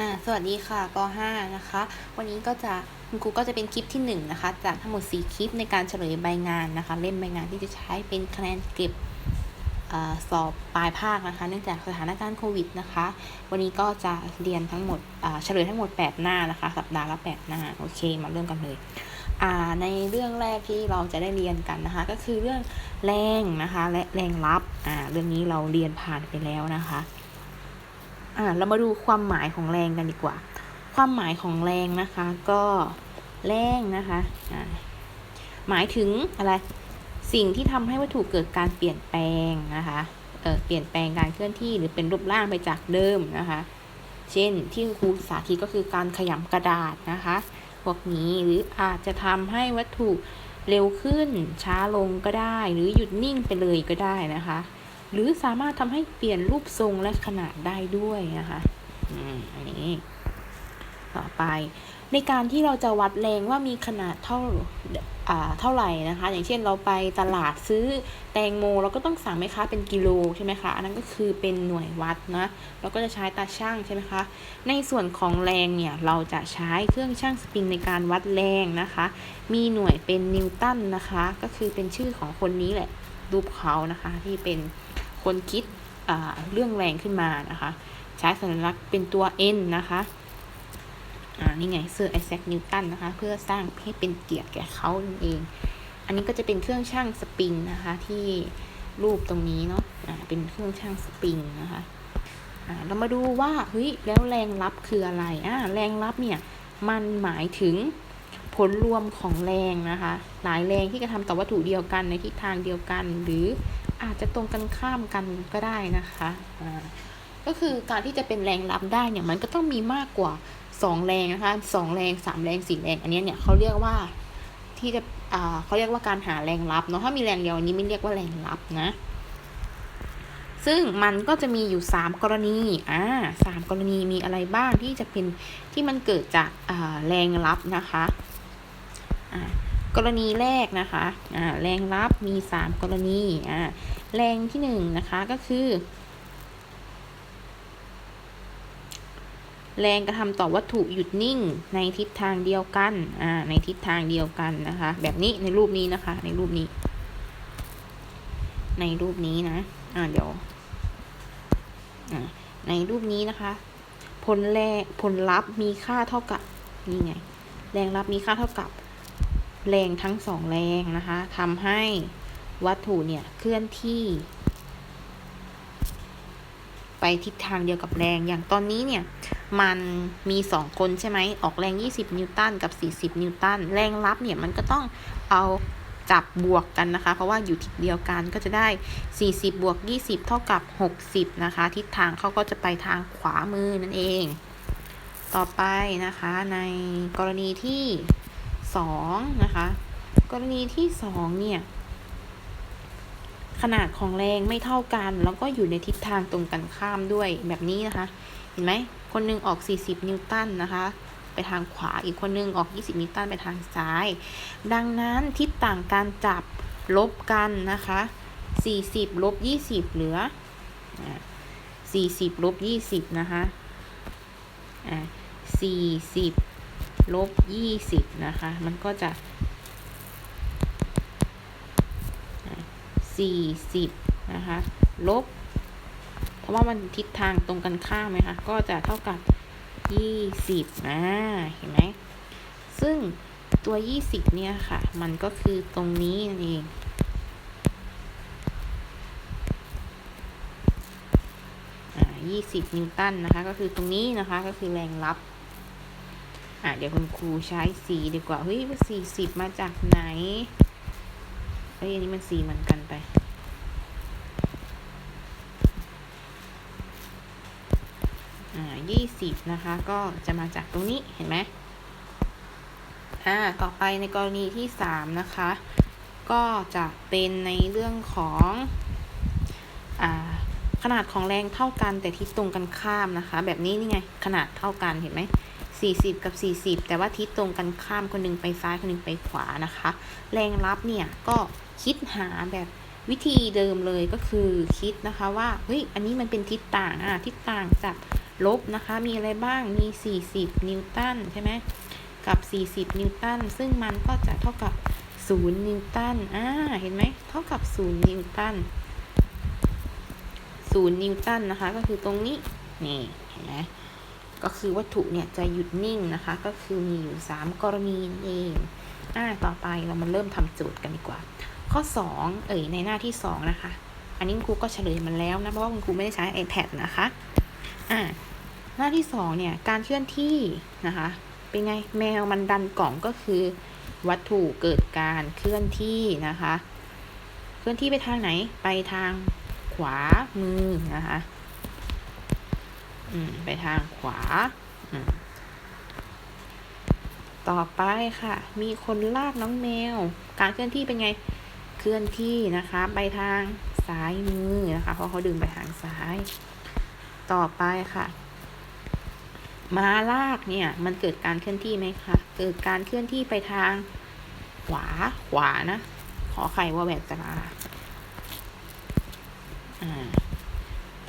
อ่าสวัสดีค่ะป .5 นะคะ วันนี้ก็จะคุณครูก็จะเป็นคลิปที่1นงนะคะจากทั้งหมด 4 คลิปในการเฉลยใบงานนะคะ เล่มใบงานที่จะใช้เป็นคะแนนเก็บอสอบปลายภาคนะคะ เนื่องจากสถานการณ์โควิดนะคะ วันนี้ก็จะเรียนทั้งหมดเฉลยทั้งหมด 8 หน้านะคะ สัปดาห์ละ 8 หน้า โอเค มาเริ่มกันเลยในเรื่องแรกที่เราจะได้เรียนกันนะคะ ก็คือเรื่องแรงนะคะและแรงรับเรื่องนี้เราเรียนผ่านไปแล้วนะคะ อ่าเรามาดูความหมายของแรงกันดีกว่า ความหมายของแรงนะคะก็แรงนะคะอ่าหมายถึงอะไรสิ่งที่ทำให้วัตถุเกิดการเปลี่ยนแปลงนะคะเออเปลี่ยนแปลงการเคลื่อนที่หรือเป็นรูปร่างไปจากเดิมนะคะ เช่นที่ครูสาธิตก็คือการขยำกระดาษนะคะพวกนี้หรืออาจจะทำให้วัตถุเร็วขึ้นช้าลงก็ได้ หรือหยุดนิ่งไปเลยก็ได้นะคะ หรือสามารถทำให้เปลี่ยนรูปทรงและขนาดได้ด้วยนะคะอันนี้ต่อไป ในการที่เราจะวัดแรงว่ามีขนาดเท่าอ่าเท่าไหร่นะคะ อย่างเช่นเราไปตลาดซื้อแตงโมเราก็ต้องสั่งไหมคะเป็นกิโลใช่ไหมคะอันนั้นก็คือเป็นหน่วยวัดนะเราก็จะใช้ตาช่างใช่ไหมคะในส่วนของแรงเนี่ยเราจะใช้เครื่องช่างสปริงในการวัดแรงนะคะ มีหน่วยเป็นนิวตันนะคะ ก็คือเป็นชื่อของคนนี้แหละรูปเขานะคะที่เป็น คนคิดเรื่องแรงขึ้นมานะคะใช้สัญลักษณ์เป็นตัว n นะคะอ่านี่ไงเซอร์ไอแซคนิวตันนะคะ เพื่อสร้างให้เป็นเกียรติแก่เขาเอง อันนี้ก็จะเป็นเครื่องช่างสปริงนะคะ ที่รูปตรงนี้เนาะอ่าเป็นเครื่องช่างสปริงนะคะอ่าเรามาดูว่าเฮ้ยแล้วแรงรับคืออะไรอ่าแรงรับเนี่ยมันหมายถึงผลรวมของแรงนะคะ หลายแรงที่กระทำต่อวัตถุเดียวกันในทิศทางเดียวกัน หรือ อาจจะตรงกันข้ามกันก็ได้นะคะอ่าก็คือการที่จะเป็นแรงรับได้เนี่ยมันก็ต้องมีมากกว่า 2 แรงนะคะสองแรง3แรง4แรง อันนี้เนี่ยเขาเรียกว่าที่จะอ่าเขาเรียกว่าการหาแรงรับเนาะถ้ามีแรงเดียวอันนี้ไม่เรียกว่าแรงรับนะซึ่งมันก็จะมีอยู่ 3 กรณี อ่าสามกรณีมีอะไรบ้างที่จะเป็นที่มันเกิดจากอ่าแรงรับนะคะอ่ากรณีแรกนะคะอ่าแรงรับมี 3 กรณีอ่า แรงที่1นนะคะก็คือ แรงกระทำต่อวัตถุหยุดนิ่งในทิศทางเดียวกันอ่าในทิศทางเดียวกันนะคะ แบบนี้ในรูปนี้นะคะ ในรูปนี้ ในรูปนี้นะอ่าเดี๋ยวอ่าในรูปนี้นะคะ ผลแรงผลลัพธ์มีค่าเท่ากับนี่ไง แรงรับมีค่าเท่ากับ แรงทั้งสองแรงนะคะทำให้ วัตถุเนี่ยเคลื่อนที่ ไปทิศทางเดียวกับแรง อย่างตอนนี้เนี่ย มันมี2คนใช่ไหม ออกแรง 20 นิวตันกับ 40 นิวตัน แรงรับเนี่ยมันก็ต้องเอาจับบวกกันนะคะ เพราะว่าอยู่ทิศเดียวกันก็จะได้ 40 บวก 20 เท่ากับ 60 นะคะ ทิศทางเขาก็จะไปทางขวามือนั่นเอง ต่อไปนะคะในกรณีที่ 2 นะคะ กรณีที่ 2 เนี่ย ขนาดของแรงไม่เท่ากัน แล้วก็อยู่ในทิศทางตรงกันข้ามด้วยแบบนี้นะคะ เห็นไหมคนนึงออก 40 นิวตันนะคะ ไปทางขวาอีกคนนึงออก 20 นิวตันไปทางซ้าย ดังนั้นทิศต่างการจับลบกันนะคะ 40 ลบ 20 เหลือ 40 ลบ 20 นะคะ40 ลบ 20 นะคะ มันก็จะ สี่สิบนะคะลบเพราะว่ามันทิศทางตรงกันข้ามไหมคะก็จะเท่ากับยี่สิบนะเห็นไหมซึ่งตัวยี่สิบเนี่ยค่ะ มันก็คือตรงนี้นั่นเองยี่สิบนิวตันนะคะ ก็คือตรงนี้นะคะ ก็คือแรงรับ อ่าเดี๋ยวคุณครูใช้สีดีกว่า เฮ้ยว่าสี่สิบมาจากไหน เอ้ยอันนี้มันสีเหมือนกันไป อ่ายี่สิบนะคะ ก็จะมาจากตรงนี้เห็นไหมอ่า ต่อไปในกรณีที่สามนะคะ ก็จะเป็นในเรื่องของ อ่า ขนาดของแรงเท่ากันแต่ทิศตรงกันข้ามนะคะ แบบนี้นี่ไง ขนาดเท่ากันเห็นไหม 40 กับ 40 แต่ว่าทิศตรงกันข้ามคนนึงไปซ้ายคนนึงไปขวานะคะ แรงรับเนี่ยก็คิดหาแบบวิธีเดิมเลยก็คือคิดนะคะว่าเฮ้ยอันนี้มันเป็นทิศต่างอะทิศต่างจากลบนะคะ มีอะไรบ้างมี 40 นิวตันใช่ไหมกับ 40 นิวตันซึ่งมันก็จะเท่ากับ 0 นิวตันอ่าเห็นไหมเท่ากับ 0 นิวตัน 0 นิวตันนะคะ ก็คือตรงนี้นี่เห็นไหม ก็คือวัตถุเนี่ยจะหยุดนิ่งนะคะ ก็คือมีอยู่ 3 กรณีเองอ่าต่อไปเรามาเริ่มทำโจทย์กันดีกว่า ข้อ 2 เอ่ยในหน้าที่ 2 นะคะ อันนี้คุณครูก็เฉลยมันแล้วนะเพราะว่าคุณครูไม่ได้ใช้ iPad นะคะอ่าหน้าที่ 2 เนี่ยการเคลื่อนที่นะคะ เป็นไงแมวมันดันกล่องก็คือ วัตถุเกิดการเคลื่อนที่นะคะ เคลื่อนที่ไปทางไหนไปทางขวามือนะคะ อืม ไปทางขวา อืม ต่อไปค่ะ มีคนลากน้องแมว การเคลื่อนที่เป็นไง เคลื่อนที่นะคะ ไปทางซ้ายมือนะคะ เพราะเขาดึงไปทางซ้าย ต่อไปค่ะ ม้าลากเนี่ย มันเกิดการเคลื่อนที่ไหมคะ เกิดการเคลื่อนที่ไปทางขวา ขวานะ ขอไข่ว่าแบบจรา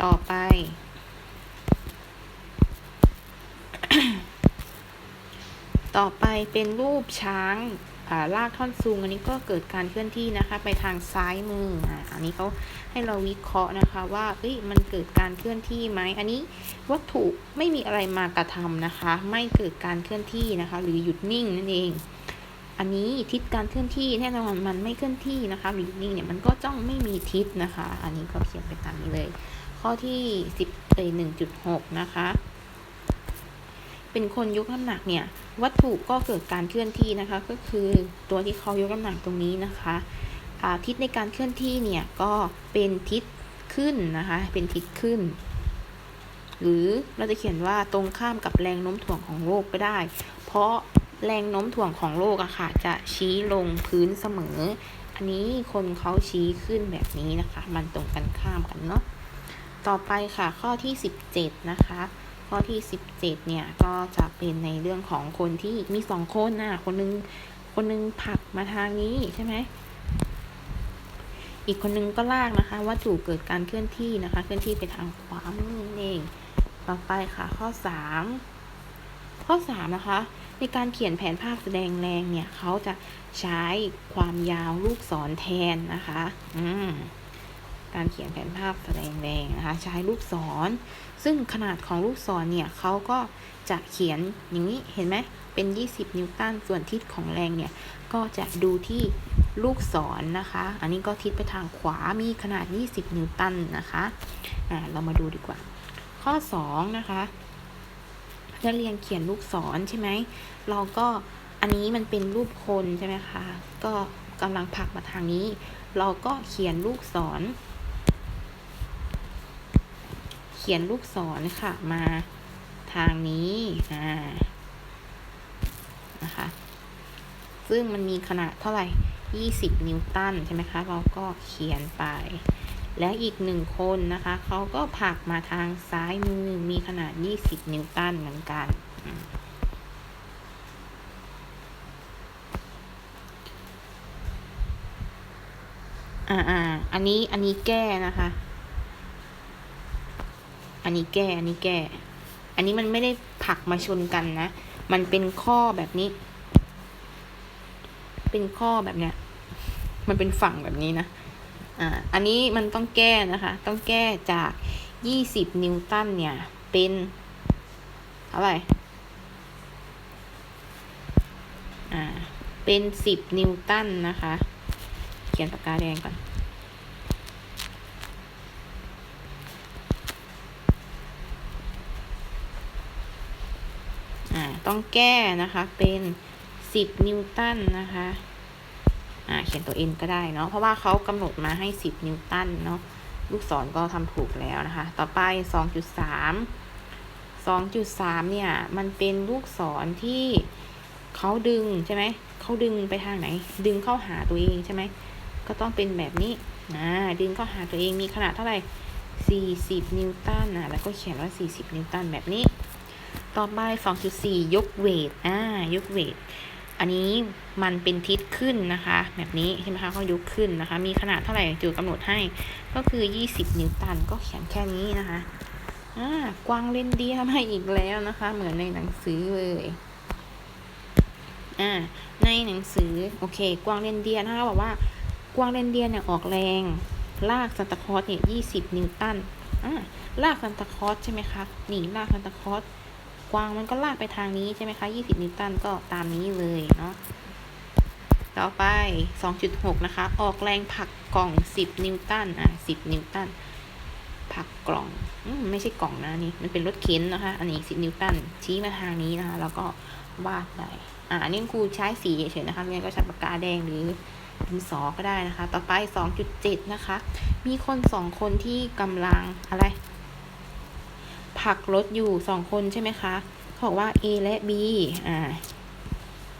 ต่อไป ต่อไปเป็นรูปช้างลากท่อนซุงอันนี้ก็เกิดการเคลื่อนที่นะคะ ไปทางซ้ายมืออันนี้เขาให้เราวิเคราะห์นะคะว่าเอ้ยมันเกิดการเคลื่อนที่ไหมอันนี้วัตถุไม่มีอะไรมากระทำนะคะ ไม่เกิดการเคลื่อนที่นะคะ หรือหยุดนิ่งนั่นเอง อันนี้ทิศการเคลื่อนที่แน่นอนมันไม่เคลื่อนที่นะคะหรือหยุดนิ่งเนี่ยมันก็จ้องไม่มีทิศนะคะ อันนี้ก็เขียนไปตามนี้เลย ข้อที่สิบเอหนึ่งจุดหกนะคะ เป็นคนยกน้ำหนักเนี่ยวัตถุก็เกิดการเคลื่อนที่นะคะ ก็คือตัวที่เขายกน้ำหนักตรงนี้นะคะทิศในการเคลื่อนที่เนี่ยก็เป็นทิศขึ้นนะคะ เป็นทิศขึ้น หรือเราจะเขียนว่าตรงข้ามกับแรงโน้มถ่วงของโลกก็ได้ เพราะแรงโน้มถ่วงของโลกอะค่ะ จะชี้ลงพื้นเสมอ อันนี้คนเขาชี้ขึ้นแบบนี้นะคะ มันตรงกันข้ามกันเนาะ ต่อไปค่ะข้อที่ 17 นะคะ ข้อที่ 17 เนี่ย ก็จะเป็นในเรื่องของคนที่มีสองคนนะคนนึงคนนึงผลักมาทางนี้ใช่ไหมอีกคนนึงก็ลากนะคะวัตถุเกิดการเคลื่อนที่นะคะ เคลื่อนที่ไปทางขวามือเองต่อไปค่ะ ข้อ 3 ข้อ 3 นะคะ ในการเขียนแผนภาพแสดงแรงเนี่ยเขาจะใช้ความยาวลูกศรแทนนะคะ อืม การเขียนแผนภาพแสดงแรงนะคะใช้ลูกศร ซึ่งขนาดของลูกศรเนี่ยเขาก็จะเขียนอย่างนี้เห็นไหมเป็น 20 นิวตันส่วนทิศของแรงเนี่ยก็จะดูที่ลูกศรนนะคะ อันนี้ก็ทิศไปทางขวามีขนาด 20 นิวตันนะคะอ่าเรามาดูดีกว่า ข้อ 2 นะคะนักเรียนเขียนลูกศรใช่ไหมเราก็อันนี้มันเป็นรูปคนใช่ไหมคะ ก็กำลังผลักมาทางนี้ เราก็เขียนลูกศร เขียนลูกศรค่ะมาทางนี้อ่านะคะ ซึ่งมันมีขนาดเท่าไหร่ 20 นิวตันใช่ไหมคะ เราก็เขียนไป แล้วอีกหนึ่งคนนะคะ เขาก็ผลักมาทางซ้ายมือ มีขนาด 20 นิวตันเหมือนกัน อ่าอ่าอันนี้ อันนี้แก้นะคะ อันนี้แก้ อันนี้แก้ อันนี้มันไม่ได้ผลักมาชนกันนะ มันเป็นข้อแบบนี้ เป็นข้อแบบเนี้ย มันเป็นฝั่งแบบนี้นะ อ่า อันนี้มันต้องแก้นะคะ ต้องแก้จาก20นิวตันเนี่ย เป็นเท่าไหร่ อ่า เป็น10นิวตันนะคะ เขียนปากกาแดงก่อน อ่า ต้องแก้นะคะเป็น10นิวตันนะคะอ่าเขียนตัว n ก็ได้เนาะเพราะว่าเขากำหนดมาให้10นิวตันเนาะลูกศรก็ทำถูกแล้วนะคะ ต่อไป2.3 2.3เนี่ย มันเป็นลูกศรที่เขาดึงใช่ไหมเขาดึงไปทางไหน ดึงเข้าหาตัวเองใช่ไหมก็ต้องเป็นแบบนี้อ่าดึงเข้าหาตัวเองมีขนาดเท่าไหร่ 40 นิวตันนะแล้วก็เขียนว่า 40 นิวตันแบบนี้ ต่อไป 2.4 ยกเวท อ่า ยกเวท อันนี้มันเป็นทิศขึ้นนะคะ แบบนี้ใช่ไหมคะเขายกขึ้นนะคะ มีขนาดเท่าไหร่จูกำหนดให้ ก็คือ 20 นิวตัน ก็เขียนแค่นี้นะคะ อ่า กวางเรนเดียร์มาอีกแล้วนะคะ เหมือนในหนังสือเลย อ่า ในหนังสือ โอเค กวางเรนเดียนะคะ บอกว่ากวางเรนเดียเนี่ยออกแรง ลากซันตาคอสเนี่ยยี่สิบนิวตัน อ่า ลากซันตาคอสใช่ไหมคะ นี่ลากซันตาคอส กวางมันก็ลากไปทางนี้ใช่ไหมคะยี่สิบนิวตันก็ตามนี้เลยเนาะ ต่อไป 2.6 นะคะ ออกแรงผลักกล่อง 10 นิวตัน อะ 10 นิวตันผลักกล่องอมไม่ใช่กล่องนะนี่ มันเป็นรถเข็นนะคะ อันนี้ 10 นิวตัน ชี้มาทางนี้นะคะ แล้วก็วาดไป อ่านนี้ครูใช้สีเฉยๆนะคะเรียนก็ใช้ปากกาแดงหรือดินสอก็ได้นะคะ ต่อไป 2.7 นะคะ มีคนสองคนที่กำลังอะไร ผลักรถอยู่สองคนใช่ไหมคะบอกว่า A และ B อ่า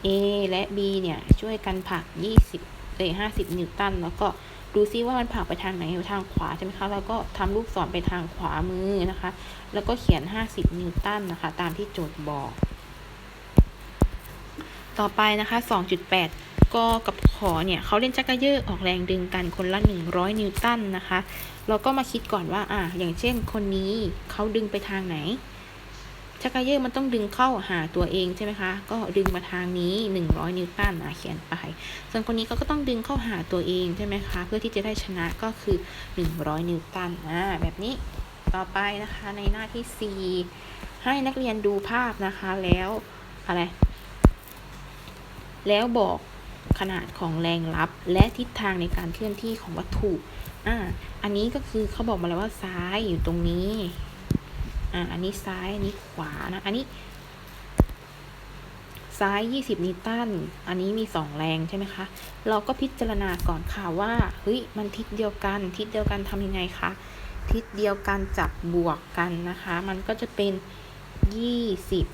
A และ B เนี่ย ช่วยกันผลัก 20เอ้ย50 นิวตัน แล้วก็ดูซิว่ามันผลักไปทางไหนอยู่ทางขวาใช่ไหมคะ แล้วก็ทำลูกศรไปทางขวามือนะคะ แล้วก็เขียน 50 นิวตันนะคะ ตามที่โจทย์บอก ต่อไปนะคะ 2.8 ก็กับขอเนี่ยเขาเล่นจักรเยอะออกแรงดึงกันคนละ 100 นิวตันนะคะ เราก็มาคิดก่อนว่าอะอย่างเช่นคนนี้เขาดึงไปทางไหนชักกเยอะมันต้องดึงเข้าหาตัวเองใช่ไหมคะ ก็ดึงมาทางนี้ 100 นิวตันอะเขียนไป ส่วนคนนี้เขาก็ต้องดึงเข้าหาตัวเองใช่ไหมคะ เพื่อที่จะได้ชนะก็คือ 100 นิวตันอ่าแบบนี้ต่อไปนะคะในหน้าที่ 4 ให้นักเรียนดูภาพนะคะแล้วอะไร แล้วบอก ขนาดของแรงลับ และทิศทางในการเคลื่อนที่ของวัตถุ อ่า อันนี้ก็คือเขาบอกมาแล้วว่าซ้ายอยู่ตรงนี้ อ่า อันนี้ซ้าย อันนี้ขวานะ อันนี้ ซ้าย 20 นิวตัน อันนี้มี 2 แรงใช่ไหมคะ เราก็พิจารณาก่อนค่ะว่า เฮ้ย มันทิศเดียวกัน ทิศเดียวกันทำยังไงคะ ทิศเดียวกันจับบวกกันนะคะ มันก็จะเป็น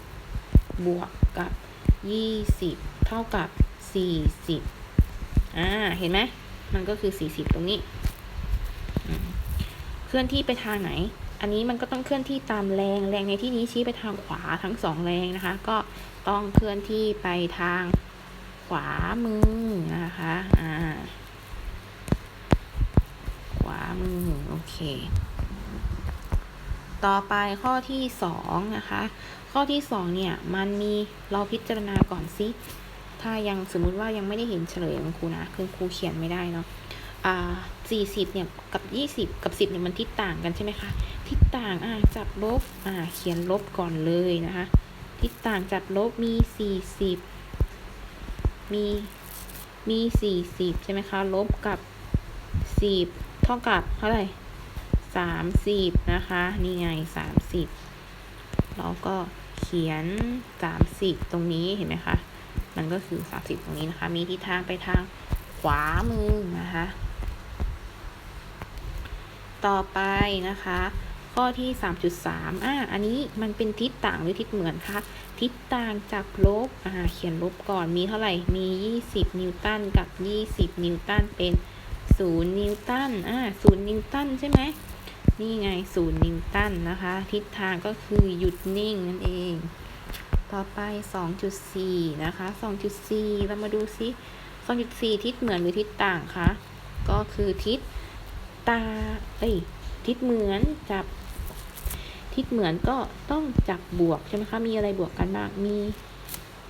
20 บวกกับ 20 เท่ากับ 40อ่า เห็นไหม มันก็คือ40ตรงนี้ เคลื่อนที่ไปทางไหน อันนี้มันก็ต้องเคลื่อนที่ตามแรง แรงในที่นี้ชี้ไปทางขวาทั้งสองแรงนะคะ ก็ต้องเคลื่อนที่ไปทางขวามือนะคะ อ่า ขวามือ โอเค ต่อไปข้อที่สองนะคะ ข้อที่สองเนี่ย มันมีเราพิจารณาก่อนสิ ถ้ายังสมมุติว่ายังไม่ได้เห็นเฉลยของครูนะคือครูเขียนไม่ได้เนาะอ่าสี่สิบเนี่ยกับยี่สิบกับสิบเนี่ยมันทิศต่างกันใช่ไหมคะ ทิศต่างอ่าจับลบอ่าเขียนลบก่อนเลยนะคะ ทิศต่างจับลบมีสี่สิบมีมีสี่สิบใช่ไหมคะ ลบกับสิบเท่ากับเท่าไหร่สามสิบนะคะ นี่ไงสามสิบเราก็เขียนสามสิบตรงนี้เห็นไหมคะ มันก็คือสามสิบตรงนี้นะคะ มีทิศทางไปทางขวามือนะคะ ต่อไปนะคะ ข้อที่ 3.3อ่าอันนี้มันเป็นทิศต่างหรือทิศเหมือนคะทิศต่างจากลบอ่าเขียนลบก่อนมีเท่าไหร่ มี 20 นิวตันกับ 20 นิวตันเป็น 0 นิวตันอ่า0นิวตันใช่ไหมนี่ไง 0 นิวตันนะคะ ทิศทางก็คือหยุดนิ่งนั่นเอง ต่อไป 2.4 นะคะ 2.4 เรามาดูซิ 2.4 ทิศเหมือนหรือทิศต่างคะ ก็คือทิศตา เอ้ย ทิศเหมือนจับ ทิศเหมือนก็ต้องจับบวกใช่ไหมคะ มีอะไรบวกกันบ้าง มี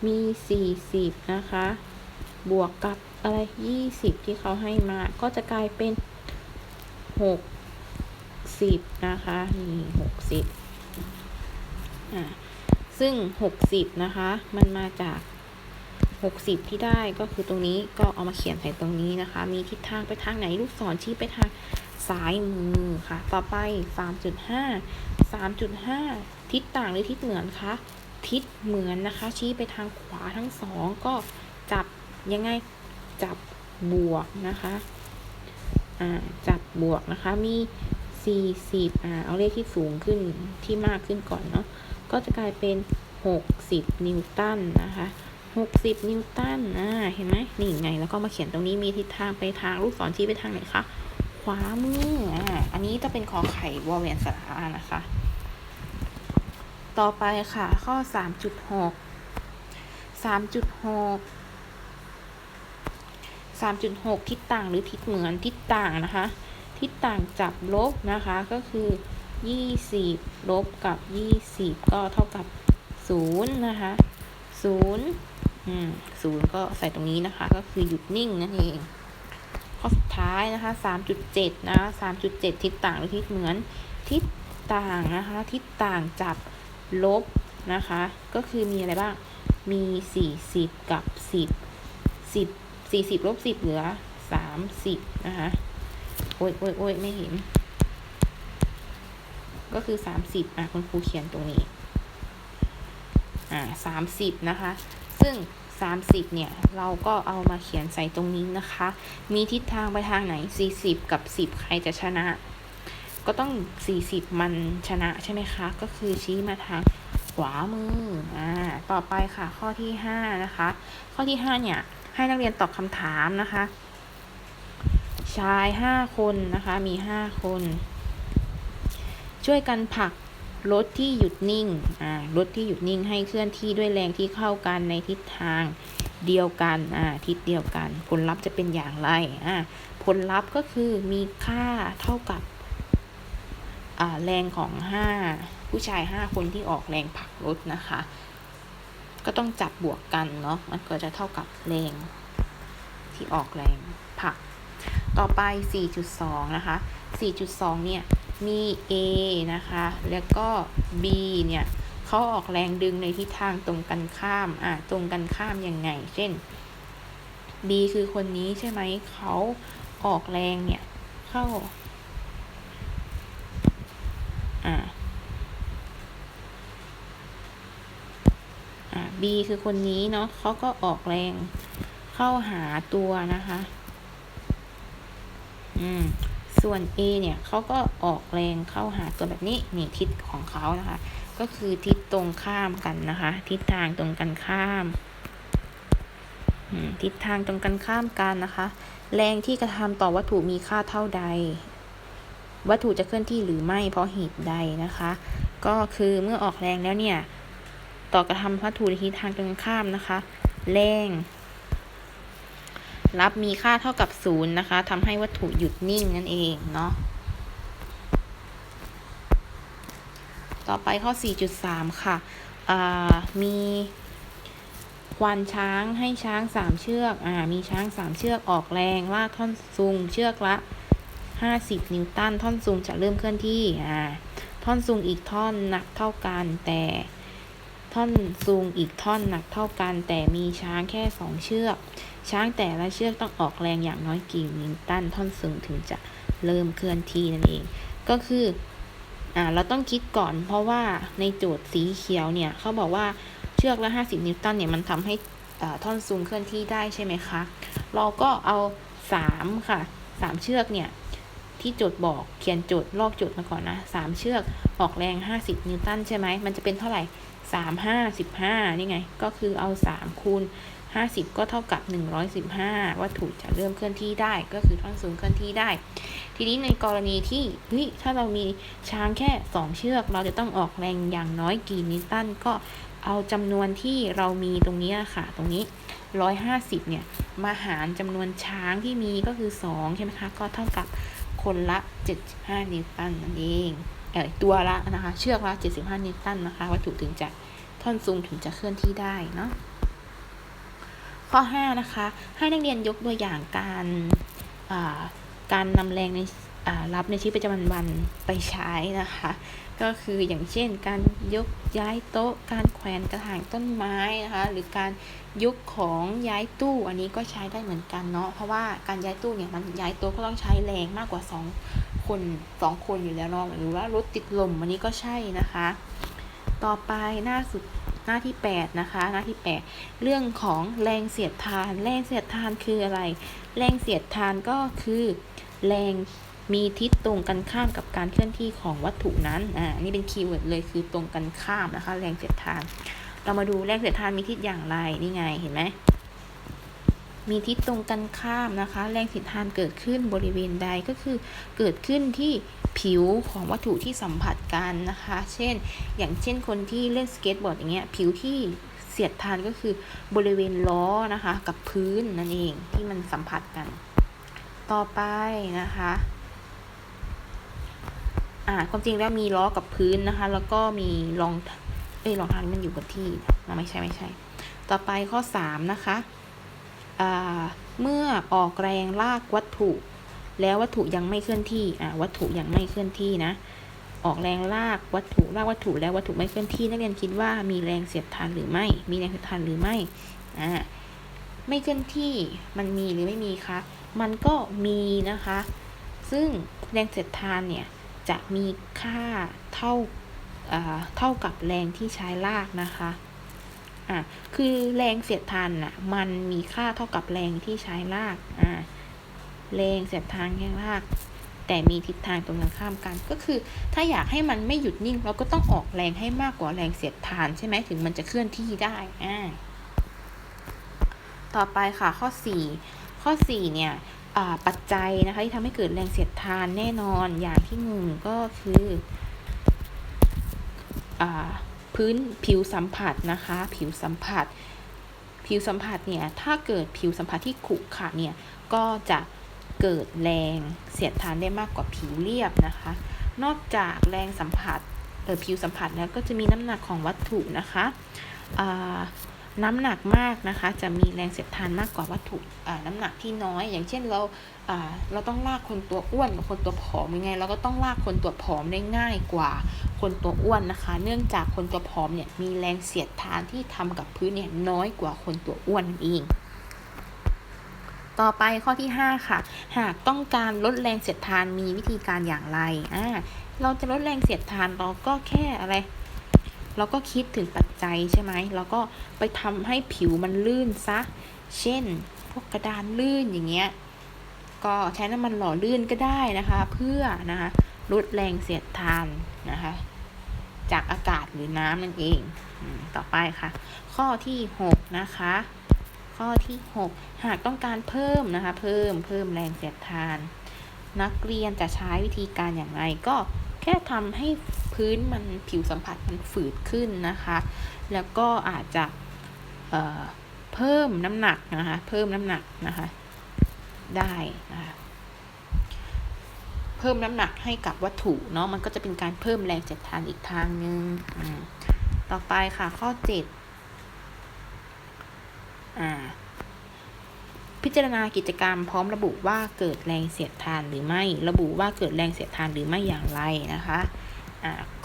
มีสี่สิบนะคะ บวกกับอะไรยี่สิบที่เขาให้มา ก็จะกลายเป็นหกสิบนะคะ นี่หกสิบอ่า ซึ่งหกสิบนะคะ มันมาจากหกสิบที่ได้ก็คือตรงนี้ก็เอามาเขียนใส่ตรงนี้นะคะ มีทิศทางไปทางไหนลูกศรชี้ไปทางซ้ายมือค่ะ ต่อไป 3.5 3.5 ทิศต่างหรือทิศเหมือนคะ ทิศเหมือนนะคะ ชี้ไปทางขวาทั้งสองก็จับยังไงจับบวกนะคะอ่าจับบวกนะคะมี 40อ่าเอาเลขที่สูงขึ้นที่มากขึ้นก่อนเนาะ ก็จะกลายเป็น 60 นิวตันนะคะ 60 นิวตันอ่าเห็นไหมนี่ไง แล้วก็มาเขียนตรงนี้มีทิศทางไปทางลูกศรชี้ไปทางไหนคะขวามืออ่าอันนี้จะเป็นคอไข่วอลเวียนสระนะคะ ต่อไปค่ะข้อ 3.6 3.6 3.6 ทิศต่างหรือทิศเหมือนทิศต่างนะคะ ทิศต่างจับลบนะคะก็คือ ยี่สิบลบกับยี่สิบก็เท่ากับศูนย์นะคะศูนย์อืมศูนย์ก็ใส่ตรงนี้นะคะ ก็คือหยุดนิ่งนั่นเอง ข้อสุดท้ายนะคะสามจุดเจ็ดนะสามจุดเจ็ดทิศต่างหรือทิศเหมือน ทิศต่างนะคะ ทิศต่างจับลบนะคะ ก็คือมีอะไรบ้าง มีสี่สิบกับสิบสิบสี่สิบลบสิบเหลือสามสิบนะคะ โอ้ยโอ้ยโอ้ยไม่เห็น ก็คือสามสิบอะคุณครูเขียนตรงนี้อ่าสามสิบนะคะ ซึ่งสามสิบเนี่ย เราก็เอามาเขียนใส่ตรงนี้นะคะ มีทิศทางไปทางไหนสี่สิบกับสิบใครจะชนะ ก็ต้องสี่สิบมันชนะใช่ไหมคะ ก็คือชี้มาทางขวามือ อ่า ต่อไปค่ะ ข้อที่ห้านะคะ ข้อที่ห้าเนี่ย ให้นักเรียนตอบคำถามนะคะ ชายห้าคนนะคะ มีห้าคน ช่วยกันผลักรถที่หยุดนิ่งอ่ารถที่หยุดนิ่งให้เคลื่อนที่ด้วยแรงที่เข้ากันในทิศทางเดียวกันอ่าทิศเดียวกัน ผลลัพธ์จะเป็นอย่างไรอ่าผลลัพธ์ก็คือมีค่าเท่ากับอ่าแรงของห้าผู้ชายห้าคนที่ออกแรงผลักรถนะคะ ก็ต้องจับบวกกันเนาะมันก็จะเท่ากับแรงที่ออกแรงผลัก ต่อไป 4.2 นะคะ 4.2 เนี่ย มี A นะคะ แล้วก็ B เนี่ยเขาออกแรงดึงในทิศทางตรงกันข้าม อะ ตรงกันข้ามยังไง เช่น B คือคนนี้ใช่ไหม เขาออกแรงเนี่ย เข้า อ่าอ่า B คือคนนี้เนาะเขาก็ออกแรงเข้าหาตัวนะคะ อืม ส่วน A เนี่ยเขาก็ออกแรงเข้าหาตัวแบบนี้นี่ทิศของเขานะคะ ก็คือทิศตรงข้ามกันนะคะ ทิศทางตรงกันข้ามทิศทางตรงกันข้ามกันนะคะ แรงที่กระทำต่อวัตถุมีค่าเท่าใด วัตถุจะเคลื่อนที่หรือไม่เพราะเหตุใดนะคะ ก็คือเมื่อออกแรงแล้วเนี่ย ต่อกระทำวัตถุในทิศทางตรงกันข้ามนะคะ แรง รับมีค่าเท่ากับศูนย์นะคะทำให้วัตถุหยุดนิ่งนั่นเองเนาะต่อไปข้อ 4.3 ค่ะมีควานช้างให้ช้างสามเชือกอ่ามีช้างสามเชือกออกแรงลากท่อนซุงเชือกละ50นิวตันท่อนซุงจะเริ่มเคลื่อนที่อ่าท่อนซุงอีกท่อนหนักเท่ากันแต่ ท่อนซุงอีกท่อนหนักเท่ากัน แต่มีช้างแค่สองเชือก ช้างแต่ละเชือกต้องออกแรงอย่างน้อยกี่นิวตันท่อนซุงถึงจะเริ่มเคลื่อนที่นั่นเอง ก็คืออ่าเราต้องคิดก่อน เพราะว่าในโจทย์สีเขียวเนี่ยเขาบอกว่าเชือกละ 50 นิวตันเนี่ยมันทำให้ท่อนซุงเคลื่อนที่ได้ใช่ไหมคะ เราก็เอา3ค่ะ3เชือกเนี่ยที่โจทย์บอกเขียนโจทย์ลอกโจทย์มาก่อนนะ3เชือกออกแรง 50 นิวตันใช่ไหมมันจะเป็นเท่าไหร่ 3 5 15นี่ไง ก็คือเอา3คูณ50ก็เท่ากับ115วัตถุจะเริ่มเคลื่อนที่ได้ ก็คือท่อนซุงเคลื่อนที่ได้ ทีนี้ในกรณีที่เฮ้ยถ้าเรามีช้างแค่2เชือก เราจะต้องออกแรงอย่างน้อยกี่นิวตันก็เอาจำนวนที่เรามีตรงนี้ค่ะ ตรงนี้150เนี่ยมาหารจำนวนช้างที่มีก็คือ2ใช่ไหมคะ ก็เท่ากับคนละ75นิวตันนั่นเอง ตัวละนะคะ เชือกละ 75 นิวตันนะคะ วัตถุถึงจะท่อนซุงถึงจะเคลื่อนที่ได้เนาะ ข้อ 5 นะคะ ให้นักเรียนยกตัวอย่างการการนำแรงในรับในชีวิตประจำวันไปใช้นะคะ ก็คืออย่างเช่น การยกย้ายโต๊ะ การแขวนกระถางต้นไม้นะคะ หรือการยกของย้ายตู้อันนี้ก็ใช้ได้เหมือนกันเนาะเพราะว่าการย้ายตู้เนี่ยมันย้ายโต๊ะก็ต้องใช้แรงมากกว่า2 คน2คนอยู่แล้วเนาะหรือว่ารถติดลมอันนี้ก็ใช่นะคะ ต่อไปหน้าสุดหน้าที่ 8 นะคะ หน้าที่ 8 เรื่องของแรงเสียดทาน แรงเสียดทานคืออะไร แรงเสียดทานก็คือ แรงมีทิศตรงกันข้ามกับการเคลื่อนที่ของวัตถุนั้น อ่า นี่เป็นคีย์เวิร์ดเลยคือตรงกันข้ามนะคะ แรงเสียดทาน เรามาดูแรงเสียดทานมีทิศอย่างไร นี่ไง เห็นไหม มีทิศตรงกันข้ามนะคะ แรงเสียดทานเกิดขึ้นบริเวณใดก็คือเกิดขึ้นที่ผิวของวัตถุที่สัมผัสกันนะคะ เช่น อย่างเช่นคนที่เล่นสเก็ตบอร์ดอย่างเงี้ยผิวที่เสียดทานก็คือบริเวณล้อนะคะ กับพื้นนั่นเองที่มันสัมผัสกัน ต่อไปนะคะอ่าความจริงแล้วมีล้อกับพื้นนะคะ แล้วก็มีรองเอ้ยรองเท้านี่มันอยู่กับที่นะไม่ใช่ไม่ใช่ ต่อไปข้อสามนะคะ เมื่อออกแรงลากวัตถุ แล้ววัตถุยังไม่เคลื่อนที่วัตถุยังไม่เคลื่อนที่นะ ออกแรงลากวัตถุลากวัตถุแล้ววัตถุไม่เคลื่อนที่นักเรียนคิดว่ามีแรงเสียดทานหรือไม่ มีแรงเสียดทานหรือไม่อ่าไม่เคลื่อนที่มันมีหรือไม่มีคะมันก็มีนะคะ ซึ่งแรงเสียดทานเนี่ยจะมีค่าเท่าเท่ากับแรงที่ใช้ลากนะคะ อ่าคือแรงเสียดทานน่ะ มันมีค่าเท่ากับแรงที่ใช้ลากอ่าแรงเสียดทานแรงลาก แต่มีทิศทางตรงกันข้ามกัน ก็คือ ถ้าอยากให้มันไม่หยุดนิ่ง เราก็ต้องออกแรงให้มากกว่าแรงเสียดทานใช่ไหมถึงมันจะเคลื่อนที่ได้อ่าต่อไปค่ะข้อ 4 ข้อ 4 เนี่ยปัจจัยนะคะที่ทำให้เกิดแรงเสียดทานแน่นอนอย่างที่หนึ่งก็คืออ พื้นผิวสัมผัสนะคะ ผิวสัมผัส ผิวสัมผัสเนี่ยถ้าเกิดผิวสัมผัสที่ขรุขระเนี่ยก็จะเกิดแรงเสียดทานได้มากกว่าผิวเรียบนะคะ นอกจากแรงสัมผัสเออผิวสัมผัสแล้วก็จะมีน้ำหนักของวัตถุนะคะอ่า น้ำหนักมากนะคะ จะมีแรงเสียดทานมากกว่าวัตถุน้ำหนักที่น้อย อย่างเช่นเราเราต้องลากคนตัวอ้วนกับคนตัวผอมยังไง เราก็ต้องลากคนตัวผอมได้ง่ายกว่าคนตัวอ้วนนะคะ เนื่องจากคนตัวผอมเนี่ยมีแรงเสียดทานที่ทำกับพื้นเนี่ยน้อยกว่าคนตัวอ้วนนั่นเองต่อไปข้อที่ 5 ค่ะ หากต้องการลดแรงเสียดทานมีวิธีการอย่างไรอ่าเราจะลดแรงเสียดทานเราก็แค่อะไร เราก็คิดถึงปัจจัยใช่ไหมเราก็ไปทำให้ผิวมันลื่นซะ เช่น พวกกระดานลื่นอย่างเงี้ย ก็ใช้น้ำมันหล่อลื่นก็ได้นะคะ เพื่อนะคะลดแรงเสียดทานนะคะ จากอากาศหรือน้ำนั่นเองต่อไปค่ะ ข้อที่ 6 นะคะ ข้อที่ 6 หากต้องการเพิ่มนะคะ เพิ่มเพิ่มแรงเสียดทาน นักเรียนจะใช้วิธีการอย่างไรก็ แค่ทำให้พื้นมันผิวสัมผัสมันฝืดขึ้นนะคะ แล้วก็อาจจะเเพิ่มน้ำหนักนะคะ เพิ่มน้ำหนักนะคะ ได้นะคะเพิ่มน้ำหนักให้กับวัตถุเนาะมันก็จะเป็นการเพิ่มแรงเจ็ดทานอีกทางนึงต่อไปค่ะข้อเจ็ดอ่า พิจารณากิจกรรมพร้อมระบุว่าเกิดแรงเสียดทานหรือไม่ ระบุว่าเกิดแรงเสียดทานหรือไม่อย่างไรนะคะ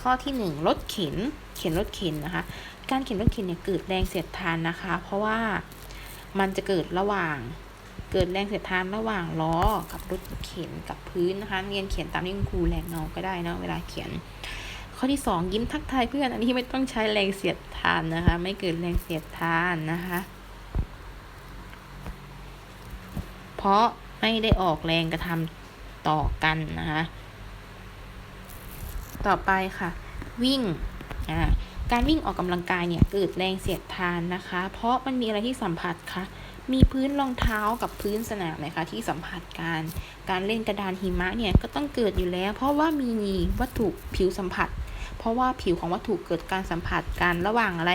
ข้อที่ 1 รถเข็น เข็นรถเข็นนะคะ การเข็นรถเข็นเนี่ยเกิดแรงเสียดทานนะคะ เพราะว่ามันจะเกิดระหว่าง เกิดแรงเสียดทานระหว่างล้อกับรถเข็นกับพื้นนะคะเรียนเขียนตามที่คุณครูแรงเงาก็ได้นะเวลาเขียน ข้อที่ 2 ยิ้มทักทายเพื่อน อันนี้ไม่ต้องใช้แรงเสียดทานนะคะ ไม่เกิดแรงเสียดทานนะคะ เพราะไม่ได้ออกแรงกระทำต่อกันนะคะ ต่อไปค่ะ วิ่งอ่าการวิ่งออกกำลังกายเนี่ยเกิดแรงเสียดทานนะคะ เพราะมันมีอะไรที่สัมผัสคะมีพื้นรองเท้ากับพื้นสนามนะคะที่สัมผัสกันการเล่นกระดานหิมะเนี่ยก็ต้องเกิดอยู่แล้ว เพราะว่ามีวัตถุผิวสัมผัส เพราะว่าผิวของวัตถุเกิดการสัมผัสกันระหว่างอะไร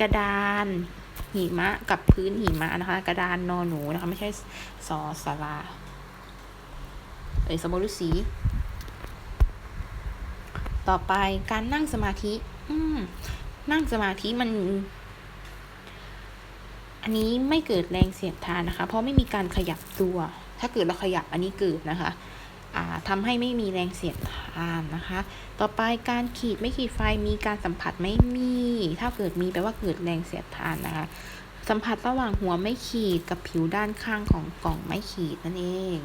กระดาน หิมะกับพื้นหิมะนะคะ กระดานนอหนูนะคะ ไม่ใช่สอสาราเอยสมรุสี ต่อไปการนั่งสมาธิ อืม นั่งสมาธิมัน อันนี้ไม่เกิดแรงเสียดทานนะคะ เพราะไม่มีการขยับตัว ถ้าเกิดเราขยับอันนี้เกิดนะคะ ทำให้ไม่มีแรงเสียดทานนะคะ ต่อไปการขีดไม่ขีดไฟมีการสัมผัสไม่มี ถ้าเกิดมีแปลว่าเกิดแรงเสียดทานนะคะ สัมผัสระหว่างหัวไม่ขีดกับผิวด้านข้างของกล่องไม่ขีดนั่นเอง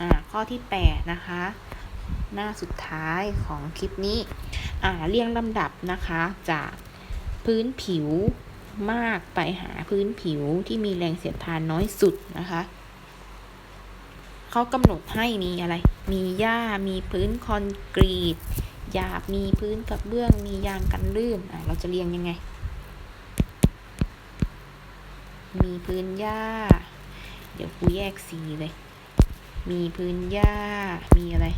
อ่าข้อที่8นะคะหน้าสุดท้ายของคลิปนี้อ่าเรียงลำดับนะคะจากพื้นผิวมากไปหาพื้นผิวที่มีแรงเสียดทานน้อยสุดนะคะ เขากำหนดให้มีอะไร มีหญ้า มีพื้นคอนกรีตหยาบ มีพื้นกระเบื้อง มียางกันลื่น อะ เราจะเรียงยังไง มีพื้นหญ้า เดี๋ยวกูแยกสีเลย มีพื้นหญ้า มีอะไร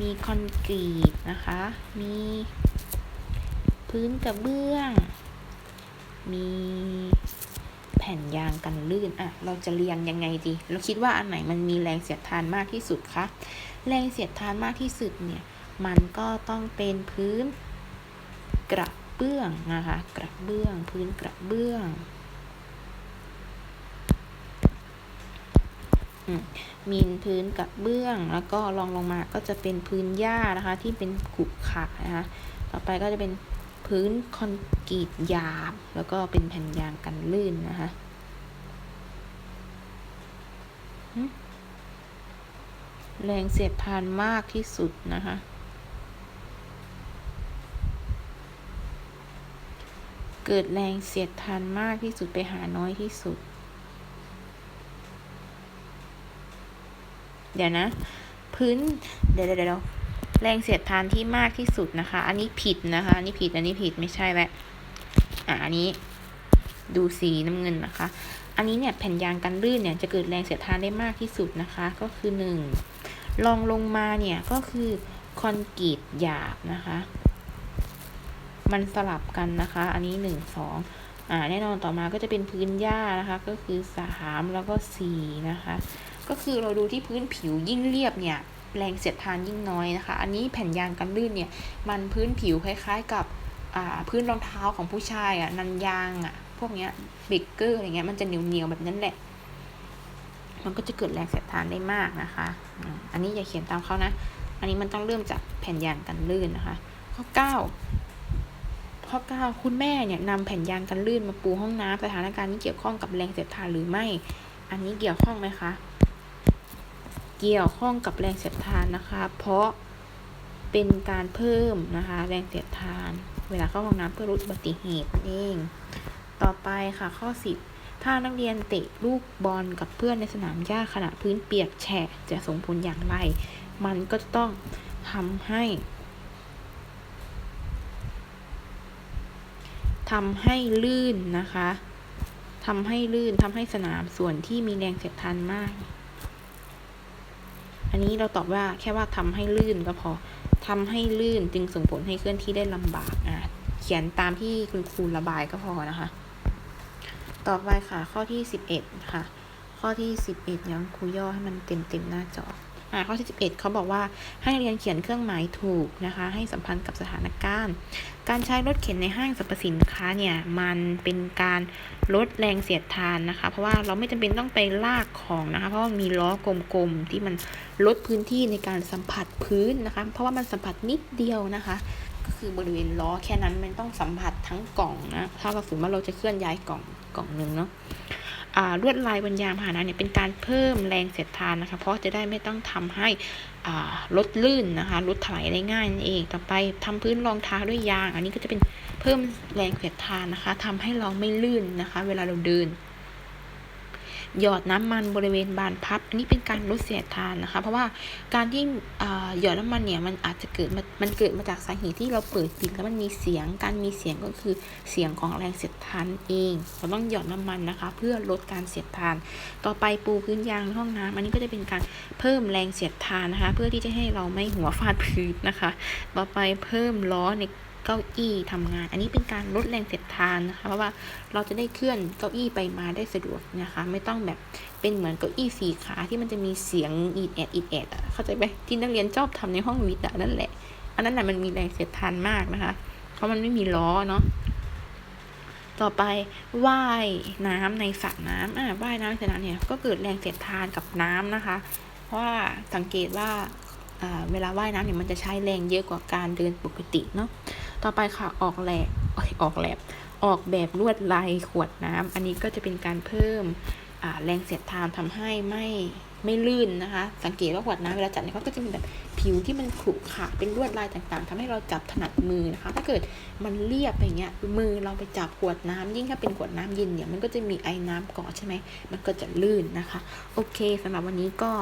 มีคอนกรีตนะคะ มี พื้นกระเบื้อง มี ผ่นยางกันลื่นอะเราจะเรียงยังไงดี เราคิดว่าอันไหนมันมีแรงเสียดทานมากที่สุดคะแรงเสียดทานมากที่สุดเนี่ยมันก็ต้องเป็นพื้นกระเบื้องนะคะกระเบื้อง พื้นกระเบื้องมีพื้นกระเบื้องแล้วก็รองลงมาก็จะเป็นพื้นหญ้านะคะ ที่เป็นขรุขระนะคะ ต่อไปก็จะเป็น พื้นคอนกรีตหยาบ แล้วก็เป็นแผ่นยางกันลื่นนะคะแรงเสียดทานมากที่สุดนะคะ เกิดแรงเสียดทานมากที่สุดไปหาน้อยที่สุด เดี๋ยวนะ พื้น เดี๋ยวเดี๋ยว แรงเสียดทานที่มากที่สุดนะคะ อันนี้ผิดนะคะ อันนี้ผิด อันนี้ผิดไม่ใช่แหละ อะอันนี้ดูสีน้ำเงินนะคะ อันนี้เนี่ยแผ่นยางกันลื่นเนี่ยจะเกิดแรงเสียดทานได้มากที่สุดนะคะ ก็คือหนึ่งลองลงมาเนี่ยก็คือคอนกรีตหยาบนะคะ มันสลับกันนะคะ อันนี้หนึ่งสองอ่าแน่นอนต่อมาก็จะเป็นพื้นหญ้านะคะ ก็คือสามแล้วก็สี่นะคะ ก็คือเราดูที่พื้นผิวยิ่งเรียบเนี่ย แรงเสียดทานยิ่งน้อยนะคะ อันนี้แผ่นยางกันลื่นเนี่ย มันพื้นผิวคล้าย ๆ กับพื้นรองเท้าของผู้ชายอะนันยางอะ พวกเนี้ยเบเกอร์อะไรเงี้ยมันจะเหนียวๆแบบนั้นแหละ มันก็จะเกิดแรงเสียดทานได้มากนะคะ อันนี้อย่าเขียนตามเขานะ อันนี้มันต้องเริ่มจากแผ่นยางกันลื่นนะคะ ข้อเก้าข้อเก้าคุณแม่เนี่ยนำแผ่นยางกันลื่นมาปูห้องน้ำสถานการณ์นี้เกี่ยวข้องกับแรงเสียดทานหรือไม่ อันนี้เกี่ยวข้องไหมคะ เกี่ยวข้องกับแรงเสียดทานนะคะ เพราะเป็นการเพิ่มนะคะ แรงเสียดทาน เวลาเข้าห้องน้ำเพื่อลดอุบัติเหตุเอง ต่อไปค่ะข้อ 10 ถ้านักเรียนเตะลูกบอลกับเพื่อนในสนามหญ้าขณะพื้นเปียกแฉะจะส่งผลอย่างไร มันก็จะต้องทำให้ทำให้ลื่นนะคะทำให้ลื่นทำให้สนามส่วนที่มีแรงเสียดทานมาก อันนี้เราตอบว่าแค่ว่าทำให้ลื่นก็พอทำให้ลื่นจึงส่งผลให้เคลื่อนที่ได้ลำบากอะเขียนตามที่คุณครูระบายก็พอนะคะ ต่อไปค่ะข้อที่สิบเอ็ดค่ะ ข้อที่สิบเอ็ดยังครูย่อให้มันเต็มเต็มหน้าจอ ข้อที่ 11เขาบอกว่าให้เรียนเขียนเครื่องหมายถูกนะคะ ให้สัมพันธ์กับสถานการณ์ การใช้รถเข็นในห้างสรรพสินค้าเนี่ยมันเป็นการลดแรงเสียดทานนะคะ เพราะว่าเราไม่จำเป็นต้องไปลากของนะคะ เพราะว่ามีล้อกลมๆที่มันลดพื้นที่ในการสัมผัสพื้นนะคะ เพราะว่ามันสัมผัสนิดเดียวนะคะก็คือบริเวณล้อแค่นั้นมันต้องสัมผัสทั้งกล่องนะ ถ้าเราสมมติว่าเราจะเคลื่อนย้ายกล่องกล่องหนึ่งเนาะ ลวดลายบนยางพาหนะเนี่ยเป็นการเพิ่มแรงเสียดทานนะคะ เพราะจะได้ไม่ต้องทำให้รถลื่นนะคะรถถลายได้ง่ายนั่นเอง ต่อไปทำพื้นรองเท้าด้วยยาง อันนี้ก็จะเป็นเพิ่มแรงเสียดทานนะคะทำให้เราไม่ลื่นนะคะ เวลาเราเดิน หยอดน้ำมันบริเวณบานพับ อันนี้เป็นการลดเสียดทานนะคะ เพราะว่าการที่หยอดน้ำมันเนี่ยมันอาจจะเกิดมันเกิดมาจากสาเหตุที่เราเปิดปิดแล้วมันมีเสียง การมีเสียงก็คือเสียงของแรงเสียดทานเอง เราต้องหยอดน้ำมันนะคะ เพื่อลดการเสียดทาน ต่อไปปูพื้นยางในห้องน้ำอันนี้ก็จะเป็นการเพิ่มแรงเสียดทานนะคะ เพื่อที่จะให้เราไม่หัวฟาดพื้นนะคะ ต่อไปเพิ่มล้อใน เก้าอี้ทำงาน อันนี้เป็นการลดแรงเสียดทานนะคะ เพราะว่าเราจะได้เคลื่อนเก้าอี้ไปมาได้สะดวกนะคะ ไม่ต้องแบบเป็นเหมือนเก้าอี้สี่ขาที่มันจะมีเสียงอีดแอดอีดแอดอะเข้าใจไหมที่นักเรียนชอบทำในห้องวิทย์อะนั่นแหละ อันนั้นแหละมันมีแรงเสียดทานมากนะคะ เพราะมันไม่มีล้อเนาะต่อไปว่ายน้ำในสระน้ำอ่าว่ายน้ำในสระน้ำเนี่ยก็เกิดแรงเสียดทานกับน้ำนะคะ เพราะว่าสังเกตว่าเวลาว่ายน้ำเนี่ยมันจะใช้แรงเยอะกว่าการเดินปกติเนาะ ต่อไปค่ะออกแหลกออกแหลบออกแบบลวดลายขวดน้ำอันนี้ก็จะเป็นการเพิ่มแรงเสียดทานทำให้ไม่ไม่ลื่นนะคะ สังเกตว่าขวดน้ำเวลาจับเนี่ยเขาก็จะมีแบบผิวที่มันขรุขระเป็นลวดลายต่างๆทำให้เราจับถนัดมือนะคะ ถ้าเกิดมันเรียบอย่างเงี้ยมือเราไปจับขวดน้ำยิ่งถ้าเป็นขวดน้ำเย็นเนี่ยมันก็จะมีไอ้น้ำเกาะใช่ไหมมันก็จะลื่นนะคะ โอเคสำหรับวันนี้ก็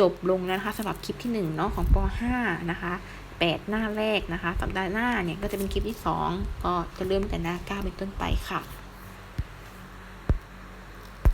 จบลงแล้วนะคะสำหรับคลิปที่1เนาะของป .5 นะคะ 8 หน้าแรกนะคะสัปดาห์หน้าเนี่ยก็จะเป็นคลิปที่ 2 ก็จะเริ่มแต่หน้า 9 เป็นต้นไปค่ะ